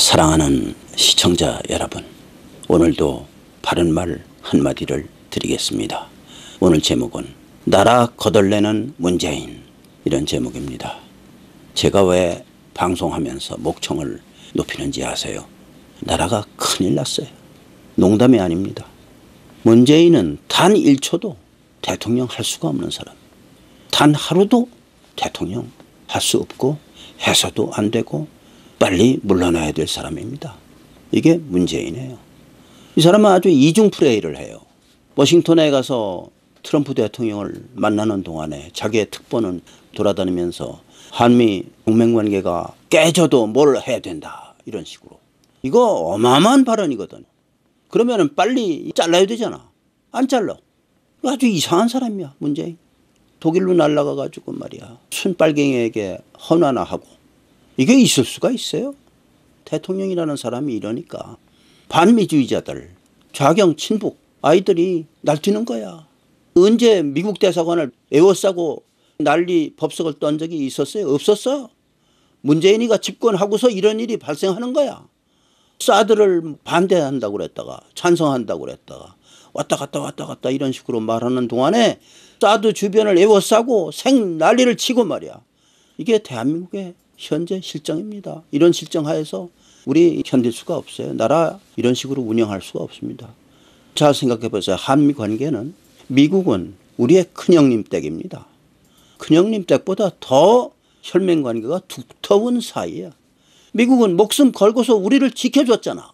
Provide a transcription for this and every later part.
사랑하는 시청자 여러분, 오늘도 바른 말 한마디를 드리겠습니다. 오늘 제목은 나라 거덜내는 문재인 이런 제목입니다. 제가 왜 방송하면서 목청을 높이는지 아세요? 나라가 큰일 났어요. 농담이 아닙니다. 문재인은 단 1초도 대통령 할 수가 없는 사람. 단 하루도 대통령 할 수 없고 해서도 안 되고 빨리 물러나야 될 사람입니다. 이게 문재인이에요. 이 사람은 아주 이중 플레이를 해요. 워싱턴에 가서 트럼프 대통령을 만나는 동안에 자기의 특보는 돌아다니면서 한미 동맹 관계가 깨져도 뭘 해야 된다 이런 식으로 이거 어마어마한 발언이거든. 그러면 빨리 잘라야 되잖아. 안 잘라. 아주 이상한 사람이야 문재인. 독일로 날아가 가지고 말이야 순빨갱이에게 헌화나 하고 이게 있을 수가 있어요? 대통령이라는 사람이 이러니까 반미주의자들 좌경 친북 아이들이 날뛰는 거야. 언제 미국 대사관을 에워싸고 난리 법석을 떤 적이 있었어요? 없었어. 문재인이가 집권하고서 이런 일이 발생하는 거야. 사드를 반대한다고 그랬다가 찬성한다고 그랬다가 왔다 갔다 왔다 갔다 이런 식으로 말하는 동안에 사드 주변을 에워싸고 생 난리를 치고 말이야. 이게 대한민국의 현재 실정입니다. 이런 실정 하에서 우리 견딜 수가 없어요. 나라 이런 식으로 운영할 수가 없습니다. 잘 생각해 보세요. 한미 관계는 미국은 우리의 큰형님 댁입니다. 큰형님 댁보다 더 혈맹 관계가 두터운 사이야. 미국은 목숨 걸고서 우리를 지켜줬잖아.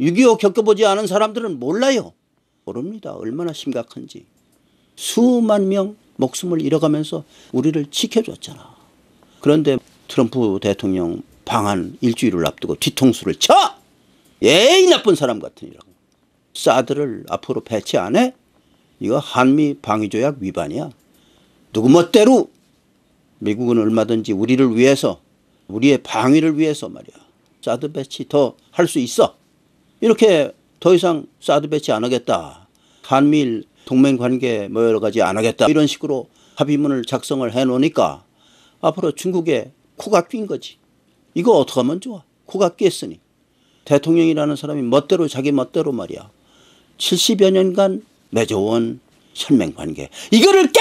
6.25 겪어보지 않은 사람들은 몰라요. 모릅니다. 얼마나 심각한지. 수만 명 목숨을 잃어가면서 우리를 지켜줬잖아. 그런데 트럼프 대통령 방한 일주일을 앞두고 뒤통수를 쳐! 예의 나쁜 사람 같으니라고. 사드를 앞으로 배치 안 해? 이거 한미 방위조약 위반이야. 누구 멋대로 미국은 얼마든지 우리를 위해서 우리의 방위를 위해서 말이야. 사드 배치 더 할 수 있어. 이렇게 더 이상 사드 배치 안 하겠다. 한미일 동맹 관계 뭐 여러 가지 안 하겠다. 이런 식으로 합의문을 작성을 해 놓으니까 앞으로 중국에 코가 낀 거지. 이거 어떻게 하면 좋아? 코가 꼈으니. 대통령이라는 사람이 멋대로 자기 멋대로 말이야. 70여 년간 맺어온 혈맹관계. 이거를 깨!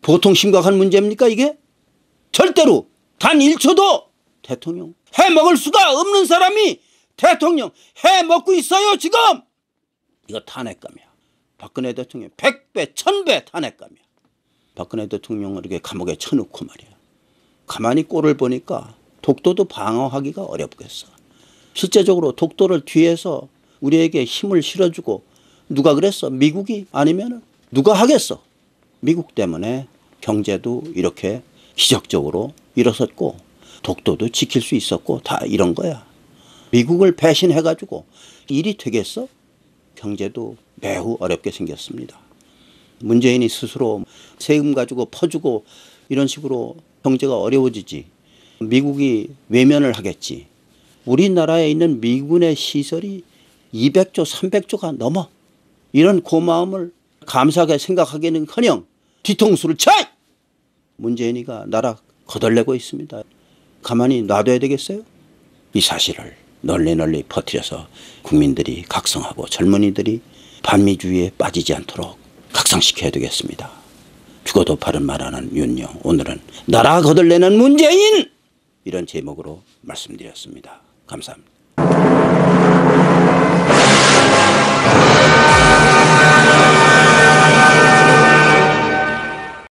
보통 심각한 문제입니까 이게? 절대로 단 1초도 대통령 해먹을 수가 없는 사람이 대통령 해먹고 있어요 지금! 이거 탄핵감이야. 박근혜 대통령 100배 1000배 탄핵감이야. 박근혜 대통령을 이렇게 감옥에 쳐놓고 말이야. 가만히 꼴을 보니까 독도도 방어하기가 어렵겠어. 실제적으로 독도를 뒤에서 우리에게 힘을 실어주고 누가 그랬어? 미국이 아니면 누가 하겠어? 미국 때문에 경제도 이렇게 기적적으로 일어섰고 독도도 지킬 수 있었고 다 이런 거야. 미국을 배신해가지고 일이 되겠어? 경제도 매우 어렵게 생겼습니다. 문재인이 스스로 세금 가지고 퍼주고 이런 식으로 경제가 어려워지지. 미국이 외면을 하겠지. 우리나라에 있는 미군의 시설이 200조, 300조가 넘어. 이런 고마움을 감사하게 생각하기는 커녕 뒤통수를 쳐! 문재인이가 나라 거덜내고 있습니다. 가만히 놔둬야 되겠어요? 이 사실을 널리 널리 퍼뜨려서 국민들이 각성하고 젊은이들이 반미주의에 빠지지 않도록 각성시켜야 되겠습니다. 죽어도 바른 말하는 윤영 오늘은 나라 거덜내는 문재인 이런 제목으로 말씀드렸습니다. 감사합니다.